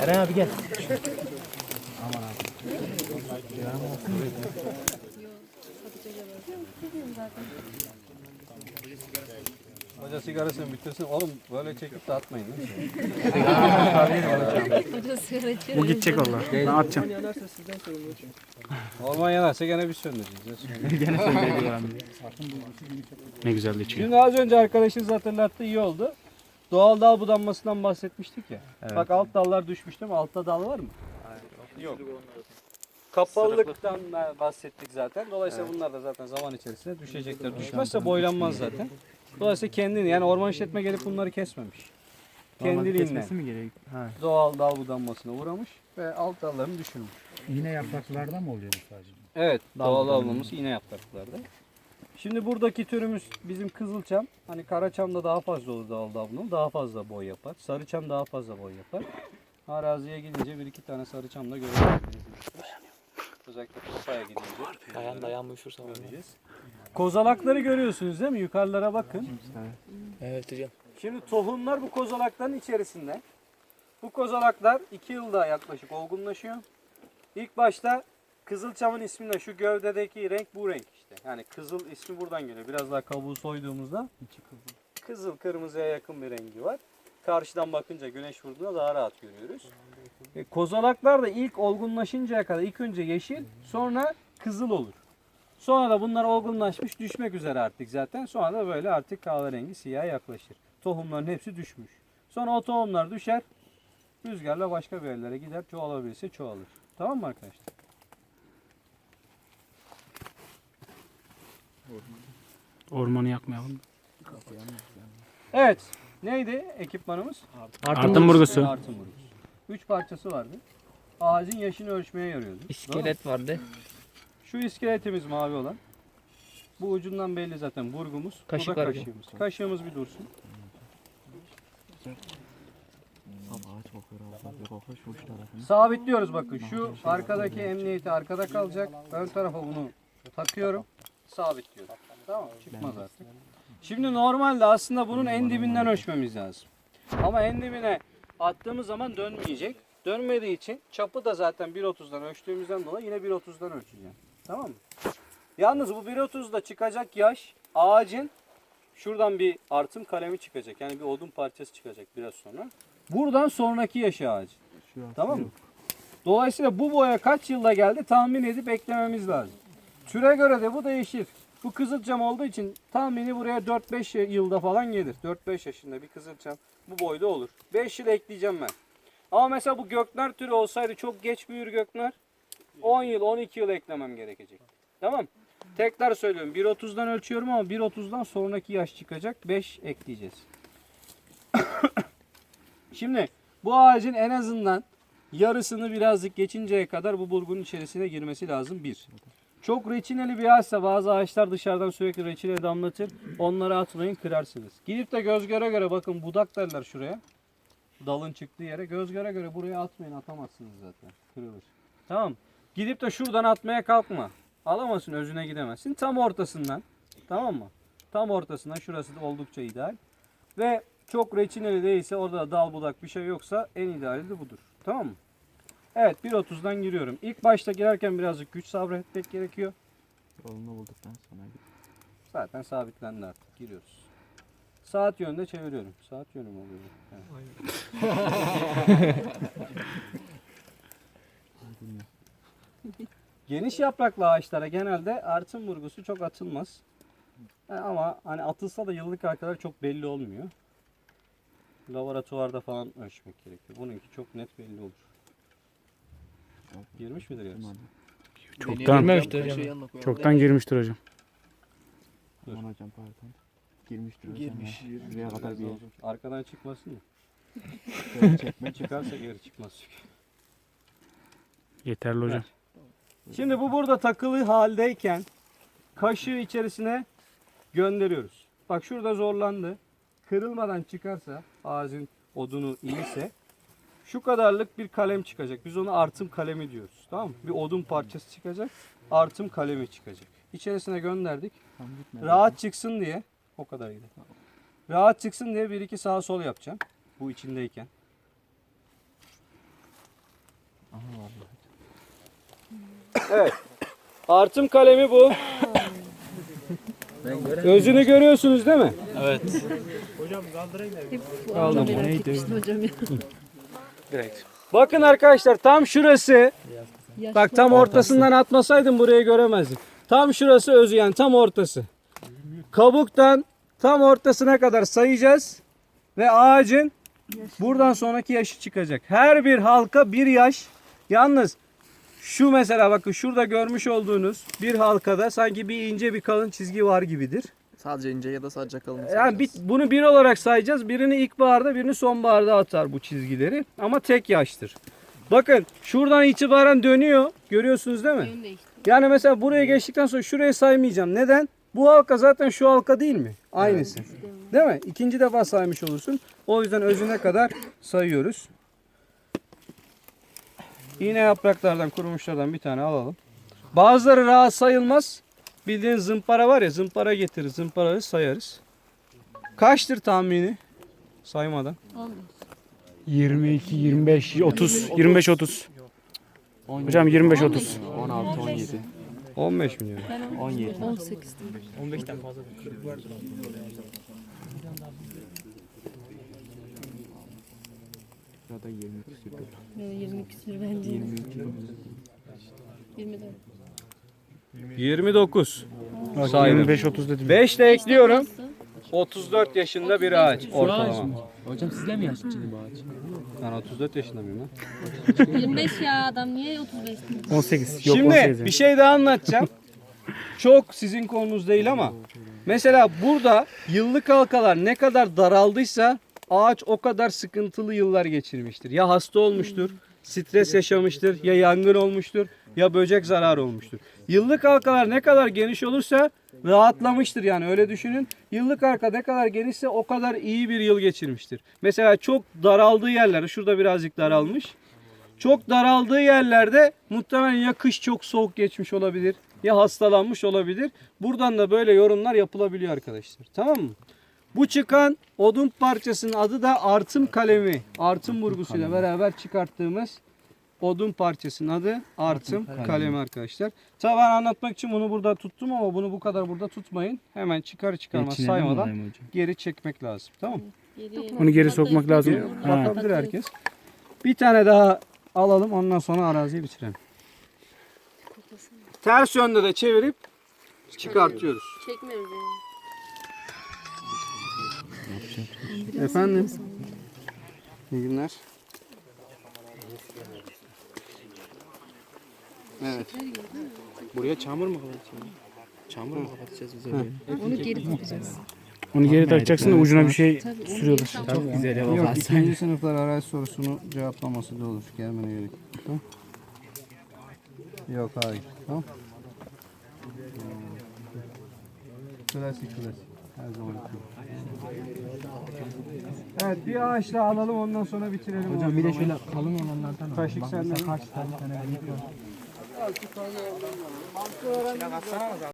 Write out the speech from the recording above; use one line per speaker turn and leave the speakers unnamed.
Eren abi gel.
Hoca sigarasını bitirsin. Oğlum böyle çekip de atmayın.
Bu gidecek valla. Ben atacağım.
Orman yanarsa gene biz söndüreceğiz.
Gene abi. Ne güzel de içiyor.
Şimdi az önce arkadaşınız hatırlattı iyi oldu. Doğal dal budanmasından bahsetmiştik ya. Bak alt dallar düşmüş değil mi? Altta dal var mı? Yok. Kapalılıktan bahsettik zaten. Dolayısıyla bunlar da zaten zaman içerisinde düşecekler. Düşmezse boylanmaz zaten. Dolayısıyla kendini yani orman işletme gelip bunları kesmemiş. Kendiliğinden
mi gerek? Ha.
doğal dal budanmasına uğramış ve alt dallarını düşürmüş.
Yine yapraklarda mı oluyor bu sadece?
Evet,
Dal
doğal
budanması.
avlamamız yine yapraklarda. Şimdi buradaki türümüz bizim kızılçam. Hani karaçamda daha fazla olur doğal davlum. Daha fazla boy yapar. Sarıçam daha fazla boy yapar. Araziye gidince bir iki tane sarıçam da görebilirsiniz. Özellikle Kosa'ya gidince.
Dayan dayan üşürse
göreceğiz. Kozalakları görüyorsunuz değil mi? Yukarılara bakın.
Evet hocam.
Şimdi tohumlar bu kozalakların içerisinde. Bu kozalaklar 2 yılda yaklaşık olgunlaşıyor. İlk başta Kızılçam'ın isminde şu gövdedeki renk bu renk işte. Yani kızıl ismi buradan geliyor. Biraz daha kabuğu soyduğumuzda kızıl kırmızıya yakın bir rengi var. Karşıdan bakınca güneş vurduğunda daha rahat görüyoruz. E, kozalaklar da ilk olgunlaşıncaya kadar ilk önce yeşil sonra kızıl olur. Sonra da bunlar olgunlaşmış düşmek üzere artık zaten. Sonra da böyle artık kahverengi siyah yaklaşır. Tohumların hepsi düşmüş. Sonra o tohumlar düşer. Rüzgarla başka bir yerlere gider. Çoğalabilirse çoğalır. Tamam mı arkadaşlar?
Ormanı yakmayalım.
Evet. Neydi ekipmanımız?
Artın burgusu.
Artın. Üç parçası vardı. Ağacın yaşını ölçmeye yarıyordu.
İskelet vardı.
Şu iskeletimiz mavi olan. Bu ucundan belli zaten burgumuz.
Kaşık
Bu da
var bir.
kaşığımız. Kaşığımız bir dursun. Sabitliyoruz bakın. Şu arkadaki emniyeti arkada kalacak. Ön tarafa bunu takıyorum. Sabitliyorum. Tamam mı? Çıkmaz artık. Şimdi normalde aslında bunun en dibinden ölçmemiz lazım. Ama en dibine attığımız zaman dönmeyecek. Dönmediği için çapı da zaten 1.30'dan ölçtüğümüzden dolayı yine 1.30'dan ölçeceğim. Tamam mı? Yalnız bu 1.30'da çıkacak yaş ağacın şuradan bir artım kalemi çıkacak. Yani bir odun parçası çıkacak biraz sonra. Buradan sonraki yaşı ağacın. Tamam mı? Dolayısıyla bu boya kaç yılda geldi tahmin edip eklememiz lazım. Türe göre de bu değişir. Bu kızılçam olduğu için tahmini buraya 4-5 yılda falan gelir. 4-5 yaşında bir kızılçam bu boyda olur. 5 yıl ekleyeceğim ben. Ama mesela bu göknar türü olsaydı çok geç büyür göknar. 10 yıl 12 yıl eklemem gerekecek. Tamam. Tekrar söylüyorum 1.30'dan ölçüyorum ama 1.30'dan sonraki yaş çıkacak. 5 ekleyeceğiz. Şimdi bu ağacın en azından yarısını birazcık geçinceye kadar bu burgunun içerisine girmesi lazım. Bir. Çok reçineli bir ağaçsa bazı ağaçlar dışarıdan sürekli reçine damlatır. Onları atmayın kırarsınız. Gidip de göz göre göre bakın budak derler şuraya. Dalın çıktığı yere göz göre göre buraya atmayın atamazsınız zaten. Kırılır. Tamam. Gidip de şuradan atmaya kalkma. Alamazsın özüne gidemezsin. Tam ortasından. Tamam mı? Tam ortasından şurası da oldukça ideal. Ve çok reçineli değilse orada da dal budak bir şey yoksa en ideali de budur. Tamam mı? Evet 1.30'dan giriyorum. İlk başta girerken birazcık güç sabretmek gerekiyor.
Yolunu bulduktan sonra
Zaten sabitlendi artık. Giriyoruz. Saat yönünde çeviriyorum. Saat yönü mü oluyor? Evet. Geniş yapraklı ağaçlara genelde artın vurgusu çok atılmaz. Ha, Ama hani atılsa da yıllık kadar çok belli olmuyor. Laboratuvarda falan ölçmek gerekiyor. Bununki çok net belli olur. Girmiş midir yarısı?
Çoktan,
Girmemiştir hocam.
çoktan girmiştir hocam.
Dur.
Aman hocam pardon. Girmiştir hocam.
Girmiş.
ya. Şuraya kadar bir yer.
Arkadan çıkmasın?
Şöyle çekme
Çıkarsa geri çıkmaz çünkü.
Yeterli hocam.
Şimdi bu burada takılı haldeyken kaşığı içerisine gönderiyoruz. Bak şurada zorlandı. Kırılmadan çıkarsa ağacın odunu iyiyse şu kadarlık bir kalem çıkacak. Biz ona artım kalemi diyoruz. Tamam mı? Bir odun parçası çıkacak. Artım kalemi çıkacak. İçerisine gönderdik. Rahat çıksın diye o kadar iyi. Rahat çıksın diye bir iki sağa sol yapacağım. Bu içindeyken. Evet. Artım kalemi bu. Özünü görüyorsunuz değil mi?
Evet.
Hep bu abla merak etmiştim hocam ya.
Direkt.
Bakın arkadaşlar tam şurası. Bak tam ortasından atmasaydım burayı göremezdin. Tam şurası özü yani tam ortası. Kabuktan tam ortasına kadar sayacağız. Ve ağacın buradan sonraki yaşı çıkacak. Her bir halka bir yaş. Yalnız şu mesela bakın şurada görmüş olduğunuz bir halkada sanki bir ince bir kalın çizgi var gibidir.
Sadece ince ya da sadece kalın.
Yani bir, bunu bir olarak sayacağız. Birini ilkbaharda birini sonbaharda atar bu çizgileri. Ama tek yaştır. Bakın şuradan itibaren dönüyor. Görüyorsunuz değil mi? Yani mesela buraya geçtikten sonra şurayı saymayacağım. Neden? Bu halka zaten şu halka değil mi? Aynısı. Değil mi? İkinci defa saymış olursun. O yüzden özüne kadar sayıyoruz. İğne yapraklardan, kurumuşlardan bir tane alalım. Bazıları rahat sayılmaz. Bildiğin zımpara var ya zımpara getirir. Zımparayı sayarız. Kaçtır tahmini? Saymadan.
22, 25, 30, 25, 30. Hocam 25, 30.
16, 17,
15 milyon.
Ben
17.
18'dim.
15'ten fazla. 40 vardır.
Ya da 20 küsürdür.
Böyle 20 küsür bence.
22.
24.
29.
Bak,
Saydım.
25, 30 dedim.
5 de ekliyorum.
Nasıl?
34 yaşında bir ağaç ortalama.
Hocam sizle mi yaşlı bu ağaç?
Ben 34 yaşında mıyım lan?
25 ya adam niye 35 diyor?
18. Yok
Şimdi
18.
bir şey daha anlatacağım. Çok sizin konunuz değil ama mesela burada yıllık halkalar ne kadar daraldıysa ağaç o kadar sıkıntılı yıllar geçirmiştir. Ya hasta olmuştur, stres yaşamıştır, ya yangın olmuştur, ya böcek zararı olmuştur. Yıllık halkalar ne kadar geniş olursa rahatlamıştır yani öyle düşünün. Yıllık halka ne kadar genişse o kadar iyi bir yıl geçirmiştir. Mesela çok daraldığı yerler, şurada birazcık daralmış. Çok daraldığı yerlerde muhtemelen ya kış çok soğuk geçmiş olabilir ya hastalanmış olabilir. Buradan da böyle yorumlar yapılabiliyor arkadaşlar. Tamam mı? Bu çıkan odun parçasının adı da artım kalemi. Artım vurgusuyla beraber çıkarttığımız odun parçasının adı artım kalemi arkadaşlar. Tabii ben anlatmak için bunu burada tuttum ama bunu bu kadar burada tutmayın. Hemen çıkar çıkarmaz saymadan geri çekmek lazım. Tamam mı?
Geri,
Onu geri sokmak lazım.
Geri
Ha.
Bakabilir herkes. Bir tane daha alalım ondan sonra araziyi bitirelim. Ters yönde de çevirip çıkartıyoruz.
Çekmiyoruz yani.
Efendim. İyi günler. Evet.
Buraya çamur mu kapatacağız? Çamur mu kapatacağız bize böyle?
Onu geri takacağız.
Onu geri takacaksın da ucuna bir şey sürüyorlar.
Çok güzel ya.
Yok ikinci sınıflar arazi sorusunu cevaplaması da olur. Gelmene gerek yok. Tamam. Yok hayır. Tamam. Klasik klasik. Her zaman. Evet bir ağaç daha alalım ondan sonra bitirelim.
Hocam bir de şöyle kalın olanlardan.
Kaşık senden.
kaç tane tane büyük var.